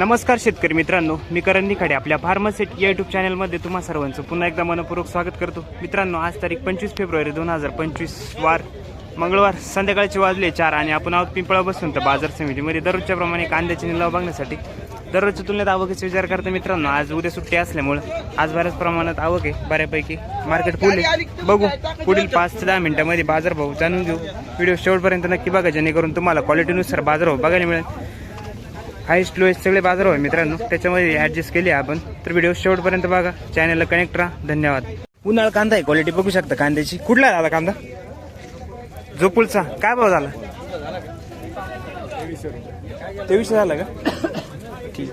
नमस्कार शेतकरी मित्रांनो मी करण निखाडे आपल्या फार्मसेट या युट्यूब चॅनलमध्ये तुम्हा सर्वांचं पुन्हा एकदा मनपूर्वक स्वागत करतो. मित्रांनो आज तारीख पंचवीस फेब्रुवारी दोन हजार पंचवीस वार मंगळवार संध्याकाळचे वाजले चार आणि आपण आहोत पिंपळा बसून तर बाजार समितीमध्ये. दररोजच्या प्रमाणे कांद्याचे निलाव बघण्यासाठी दररोजच्या तुलनेत आवकेचा विचार करता मित्रांनो आज उद्या सुट्टी असल्यामुळं आज बऱ्याच प्रमाणात आवक आहे. बऱ्यापैकी मार्केट फुल आहे. बघू पुढील पाच ते दहा मिनिटांमध्ये बाजारभाव जाणून घेऊ. व्हिडिओ शेवटपर्यंत नक्की बघा जेणेकरून तुम्हाला क्वालिटीनुसार बाजारभाव बघायला मिळेल. हायस्ट लोएस्ट सगळे बाजार होय मित्रांनो. त्याच्यामध्ये ऍडजस्ट केली आपण. तर व्हिडिओ शेवटपर्यंत बघा. चॅनलला कनेक्ट राहा. धन्यवाद. उन्हाळा कांदा आहे. क्वालिटी बघू शकता कांद्याची. कुठला झाला कांदा? जोपुलचा काय भाव झाला? तेवीसशे झाला का? ठीक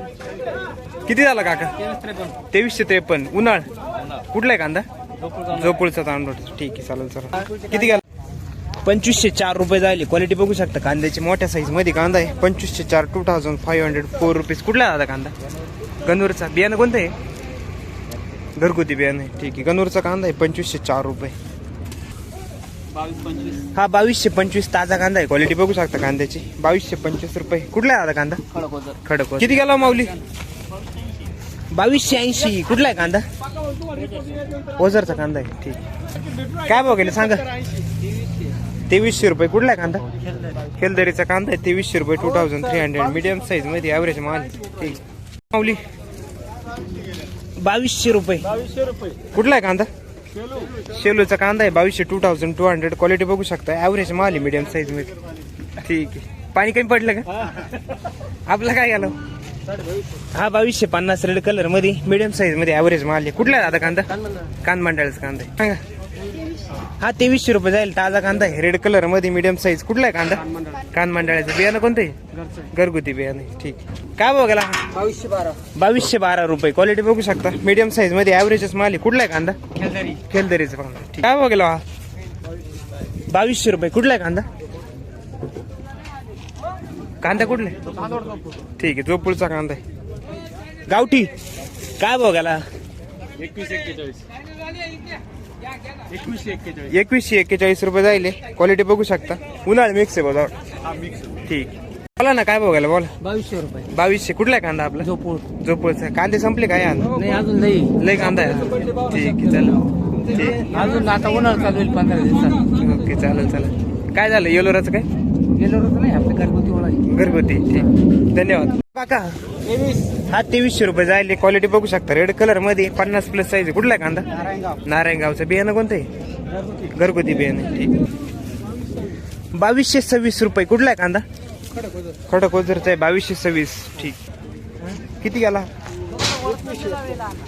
किती झाला काका? तेवीसशे त्रेपन्न. उन्हाळ? कुठला आहे कांदा? जोपुलचा तांदूळ. ठीक आहे चालेल सर किती गेला? पंचवीसशे चार रुपये झाले क्वालिटी बघू शकता कांद्याची. मोठ्या साईजमध्ये कांदा आहे. पंचवीसशे चार two thousand five hundred four rupees कुठला दादा कांदा? गणूरचा. बियाणं कोणतं आहे? घरगुती बियाणं आहे. ठीक आहे. गणूरचा कांदा आहे. पंचवीसशे चार रुपये. हा बावीसशे पंचवीस ताजा कांदा आहे. क्वालिटी बघू शकता कांद्याची. बावीसशे पंचवीस रुपये. कुठला आहे दादा कांदा? खडक किती गेला माऊली? बावीसशे ऐंशी. कुठला आहे कांदा? ओझरचा कांदा आहे. ठीक. काय भाव गेले? सांगा. तेवीसशे रुपये कुठला आहे कांदा? खेलदरीचा कांदा आहे तेवीसशे रुपये two thousand three hundred medium साईजमध्ये ॲव्हरेज माल. ठीक माऊली बावीसशे रुपये. कुठला आहे कांदा? शेलूचा कांदा आहे बावीसशे two thousand two hundred quality बघू शकता. ॲव्हरेज माल आहे मिडियम साईजमध्ये. ठीक आहे. पाणी कमी पडलं का? आपलं काय गेलं हा बावीसशे पन्नास रेड कलरमध्ये मिडियम साईजमध्ये ॲव्हरेज माल आहे. कुठला आहे आता कांदा? कांद मंडळाचा कांदा आहे. सांगा. हा तेवीसशे रुपये जाईल. ताजा कांदा आहे. रेड कलरमध्ये मिडियम साईज कुठला आहे कांदा? कांद मंडळाचं. बियाणं कोणतं आहे? घरगुती बियाणं ठीक. काय गेला? बावीसशे बारा. बावीसशे बारा रुपये. क्वालिटी बघू शकता. मिडियम साईजमध्ये ॲव्हरेजच माल आहे. कुठला आहे कांदा? खेलदरीचा कांदा ठीक. काय गेला हा? बावीसशे रुपये. कुठला आहे कांदा? कांदा कुठला आहे? ठीक आहे. जोपूरचा कांदा आहे. गावठी. काय गेला? एकवीस एक्केचाळीस. एकवीसशे एक्केचाळीस. रुपये जाईल क्वालिटी बघू शकता. उन्हाळ मिक्स आहे बघा हा मिक्स ठीक. बोला ना काय बघायला बोला. बावीसशे रुपये. बावीसशे. कुठला आहे कांदा आपला? झोपूळ. झोपूळचा कांदे संपले काय अजून नाही. लय कांदा आहे. ठीक आहे चालेल. ठीक. अजून आता उन्हाळा चालू होईल पंधरा दिवसात. ओके चालेल चालेल. काय झालं? येलोराचं काय? होतो नाही आपल्या घरगुती घरगुती. ठीक. धन्यवाद. काका. हा तेवीसशे रुपये जायले. क्वालिटी बघू शकता. रेड कलरमध्ये पन्नास प्लस साईज कुठला आहे कांदा? नारायणगाव. नारायणगावचं. बियाणं कोणतं? आहे घरगुती बियाणं. आहे, ठीक बावीसशे सव्वीस रुपये. कुठला आहे कांदा? खडक ओझरचा आहे. बावीसशे सव्वीस. ठीक. किती गेला?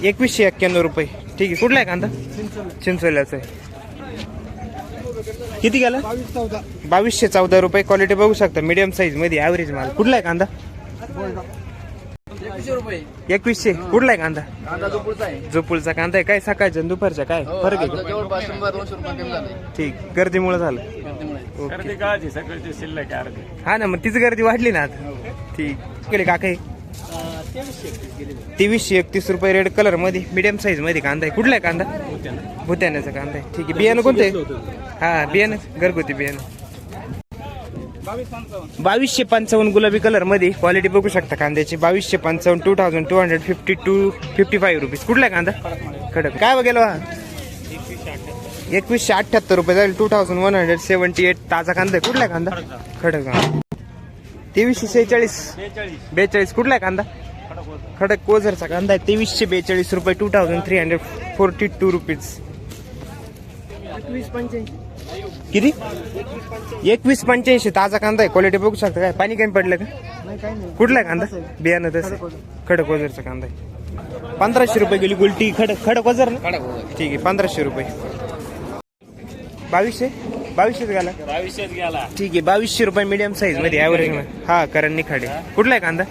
एकवीसशे एक्क्याण्णव रुपये. ठीक आहे. कुठला आहे कांदा? चिंचोल्याचा आहे. किती गेला? बावीसशे चौदा रुपये. क्वालिटी बघू शकता. मीडियम साईजमध्ये ॲव्हरेज माल. कुठला आहे कांदा? एकवीसशे. कुठला आहे कांदा? कांदा झोपूळचा कांदा आहे. काय सकाळच्या आणि दुपारच्या काय? फरक आहे ठीक. गर्दीमुळे झालं. ओके. हा ना मग तीच गर्दी वाढली ना आता. ठीक. गेले काका हे? तेवीसशे एकतीस रुपये रेड कलरमध्ये मिडियम साईजमध्ये कांदा आहे. कुठला आहे कांदा? भुत्याण्याचा कांदा आहे. ठीक आहे. बियाणं कोणतं आहे? हा बियाणं. घरगुती बियाणं. बावीसशे पंचावन्न. गुलाबी कलरमध्ये क्वालिटी बघू शकता कांद्याची. बावीसशे पंचावन्न two thousand two hundred fifty two fifty five rupees कुठला कांदा खडक काय बघेल हा एकवीसशे अठ्ठ्याहत्तर रुपये जाईल. Two thousand one hundred seventy eight ताजा कांदा आहे. कुठला कांदा? खडक तेवीसशे सेहेचाळीस बेचाळीस. कुठला आहे कांदा? खडक कोझरचा कांदा आहे. तेवीसशे बेचाळीस रुपये two thousand three hundred forty two rupees किती? एकवीस पंच्याऐंशी. ताजा कांदा आहे. क्वालिटी बघू शकता काय? पाणी कमी पडलं का? नाही काही नाही. कुठला आहे. कांदा बियाणं तसं खडक वजरचा कांदा आहे. पंधराशे रुपये गेली गुलटी. खडक खडक वजर ना ठीक आहे पंधराशे रुपये. बावीसशे? बावीसशेच गेला बावीसशेच गेला ठीक आहे बावीसशे रुपये मीडियम साईजमध्ये ॲव्हरेज हा करण निखाडे. कुठला आहे कांदा?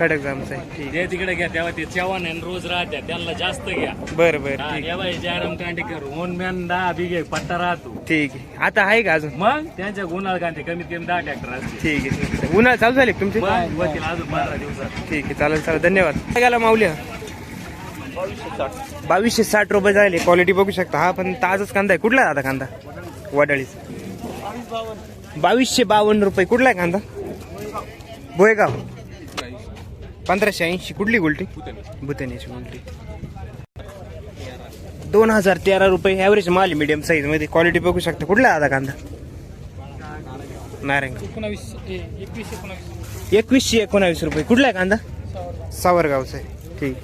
खडक जामचा आहे. तिकडे घ्या तेव्हा ते चव्हाण आहे रोज राहत्या त्यांना जास्त घ्या. बरं बरं. हा, जयराम कांडेकर ओन मॅन दहा बिघे पट्टा राहतो. ठीक आहे. आता आहे का अजून? मग? त्यांच्या गुन्हा कांते कमीत कमी दहा ट्रॅक्टर असते ठीक आहे. ठीक आहे उन्हाळा चालू झाले का तुमचे? मग? होतील अजून पंधरा दिवसात. ठीक आहे चालेल चालेल. धन्यवाद. काय गेला माऊल्या बावीसशे साठ रुपये झाले. क्वालिटी बघू शकता. हा पण ताजच कांदा आहे. कुठला आहे आता कांदा? वडाळीच. बावीसशे बावन्न रुपये. कुठला आहे कांदा? भोयगाव. पंधराशे ऐंशी. कुठली गुलटी? भुतनेची गुलटी. दोन हजार तेरा रुपये ॲव्हरेज माल मीडियम साईजमध्ये. क्वालिटी बघू शकता. कुठला आधा कांदा? नारंगी. एकवीसशे एकोणावीस रुपये. कुठला आहे कांदा? सावरगावचा आहे. ठीक.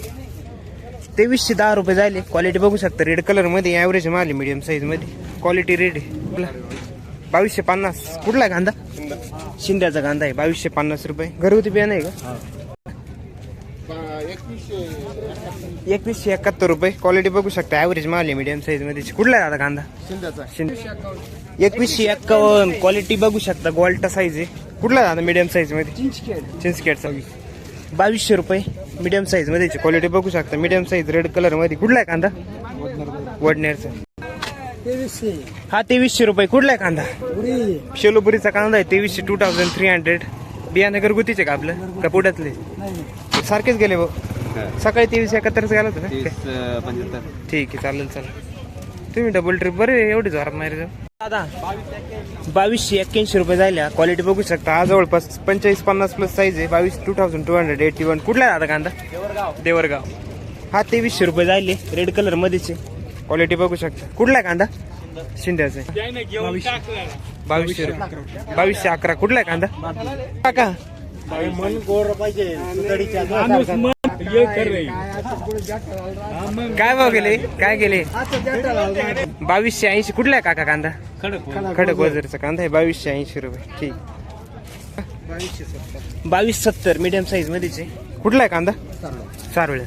तेवीसशे दहा रुपये झाले. क्वालिटी बघू शकता. रेड कलरमध्ये ॲव्हरेज माल मीडियम साईजमध्ये. क्वालिटी रेड आहे. बावीसशे पन्नास. कुठला आहे कांदा? शिंद्याचा कांदा आहे. बावीसशे पन्नास रुपये. घरगुती बियाणं आहे का? एकवीसशे एकाहत्तर रुपये. क्वालिटी बघू शकता. ॲव्हरेज माल आहे मीडियम साईजमध्ये. कुठला आहे आता कांदा? शिंद्याचा. शिंदे एकवीसशे एक्कावन्न क्वालिटी बघू शकता. गोल्टा साईज आहे. कुठला आता मीडियम साईजमध्ये? चिंचखेडचा. बावीसशे रुपये. मीडियम साईजमध्ये क्वालिटी बघू शकता. मीडियम साईज रेड कलरमध्ये. कुठला आहे कांदा? वडनेरचा. हा तेवीसशे रुपये. कुठला आहे कांदा? पुरी. शेलोपुरीचा कांदा आहे. तेवीसशे टू थाउजंड थ्री हंड्रेड बियाणे घरगुतीचे का आपलं? का पुण्यातले नाही. सारखेच गेले भाऊ. सकाळी तेवीस एकाहत्तरच गेला होता ना पंच्याहत्तर ठीक आहे चालेल चालेल तुम्ही डबल ट्रिप बरे एवढी जोरात मारे दादा बावीसशे एक्क्याऐंशी रुपये झाल्या क्वालिटी बघू शकता आज जवळपास पंचेचाळीस पन्नास प्लस साईज आहे बावीस two thousand two hundred eighty one कुठला आहे दादा कांदा देवरगाव हा तेवीसशे रुपये झाले रेड कलर मध्येच क्वालिटी बघू शकता कुठला आहे कांदा शिंद्याचा आहे. बावीसशे रुपये बावीसशे अकरा कुठला आहे कांदा काका मन गोर पाहिजे काय भाव गेले? काय गेले? बावीसशे ऐंशी. कुठला आहे काका कांदा? खडक वजरचा कांदा आहे. बावीसशे ऐंशी रुपये. ठीक. बावीस सत्तर. मीडियम साईज मध्येच आहे. कुठला आहे कांदा? सारोळ्या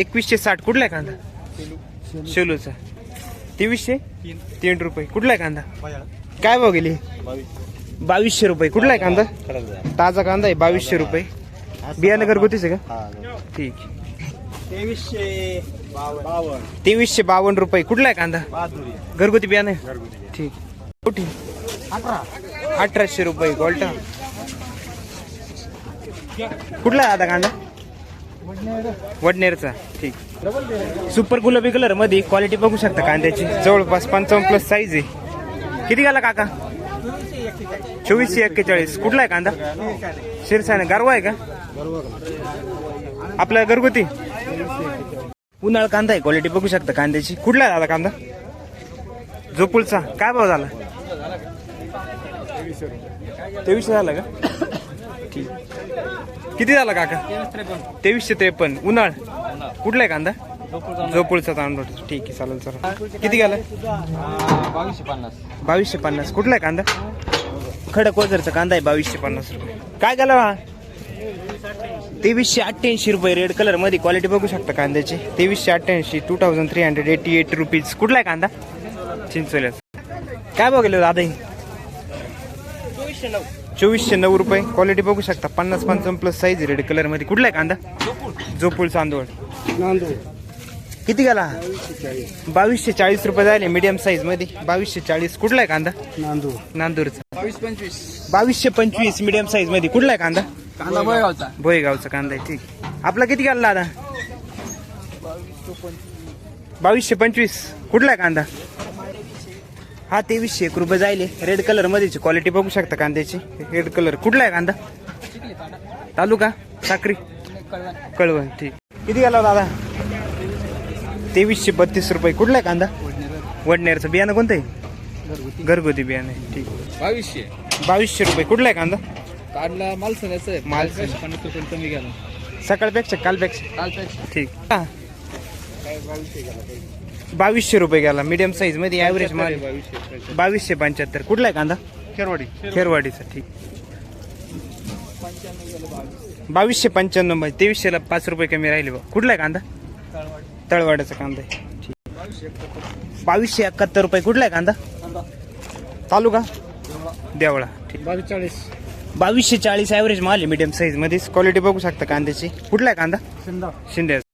एकवीसशे साठ. कुठला आहे कांदा? शेलूचा. तेवीसशे? तीन. रुपये. कुठला आहे कांदा? काय भाव गेली? बावीसशे रुपये. कुठला आहे कांदा? ताजा कांदा आहे. बावीसशे रुपये. बियाणं घरगुतीचे का? ठीक. तेवीसशे बावन्न. तेवीसशे बावन्न रुपये. कुठला आहे कांदा? घरगुती बियाणं आहे? ठीक. कुठे? अठरा. अठराशे रुपये गोल्टा. कुठला आहे आता कांदा? वडनेरचा. ठीक. सुपर गुलाबी कलरमध्ये क्वालिटी बघू शकता कांद्याची. जवळपास पंचावन्न प्लस साईज आहे. किती गाला काका? चोवीसशे एक्केचाळीस. कुठला आहे कांदा? शिरसाने गारवा आहे का? आपला घरगुती. उन्हाळ कांदा आहे. क्वालिटी बघू शकता कांद्याची. कुठला आहे कांदा? जोपुलचा काय भाव झाला? तेवीसशे झाला का? ठीक किती झाला काका? तेवीसशे त्रेपन्न. उन्हाळ. कुठला आहे कांदा? जोपुलचा तांदूळ. ठीक आहे चालेल सर किती गेला? बावीसशे पन्नास. बावीसशे पन्नास. कुठला आहे कांदा? खडक वजरचा कांदा आहे बावीसशे पन्नास रुपये. काय गेला हा? तेवीसशे अठ्ठ्याऐंशी रुपये रेड कलरमध्ये क्वालिटी बघू शकता कांद्याची. तेवीसशे अठ्ठ्याऐंशी two thousand three hundred eighty eight rupees कुठला आहे कांदा? चिंचोल्याचा काय बघेल दादा नऊ चोवीसशे नऊ रुपये. क्वालिटी बघू शकता. पन्नास पंचावन्न प्लस साईज रेड कलरमध्ये. कुठला आहे कांदा? जोपूळ. चांदवड. नांदूर किती गेला? बावीसशे चाळीस. रुपये झाले मीडियम साईजमध्ये. बावीसशे चाळीस. कुठला आहे कांदा? नांदूर. नांदूरचा. बावीस पंचवीस. बावीसशे पंचवीस मीडियम साईजमध्ये. कुठला आहे कांदा? कांदा बळगावचा भोयगावचा कांदा आहे ठीक. आपला किती गेला दादा? बावीसशे पंचवीस. कुठला आहे कांदा? हा तेवीसशे एक रुपये जायले. रेड कलर मध्येची क्वालिटी बघू शकता कांद्याची. रेड कलर कुठला आहे कांदा? तालुका? साक्री? कळवण ठीक. किती गेला दादा? तेवीसशे बत्तीस रुपये. कुठला आहे कांदा? वडनेरचं. बियाणं कोणतं आहे? घरगुती. बियाणं आहे. ठीक. बावीसशे. बावीसशे रुपये. कुठला आहे कांदा? काढला माल सोन्याचं आहे माल पन्नास रुपये कमी गेला. सकाळपेक्षा कालपेक्षा. कालपेक्षा. ठीक. हा. बावीसशे रुपये गेला. मीडियम साईजमध्ये ॲव्हरेज माल. बावीसशे पंच्याहत्तर. कुठला आहे कांदा? खेरवाडी. खेरवाडीचा. ठीक. बावीसशे पंच्याण्णवमध्ये. तेवीसशेला पाच रुपये कमी राहिले बा. कुठला आहे कांदा? तळवाड्याचा कांदा आहे. बावीसशे एकाहत्तर रुपये. कुठला आहे कांदा? तालुका? देवळा. बावीस चाळीस बावीसशे चाळीस ॲव्हरेज माल आहे मीडियम साईजमध्ये क्वालिटी बघू शकता कांद्याची. कुठला आहे कांदा? शिंदा. शिंदे.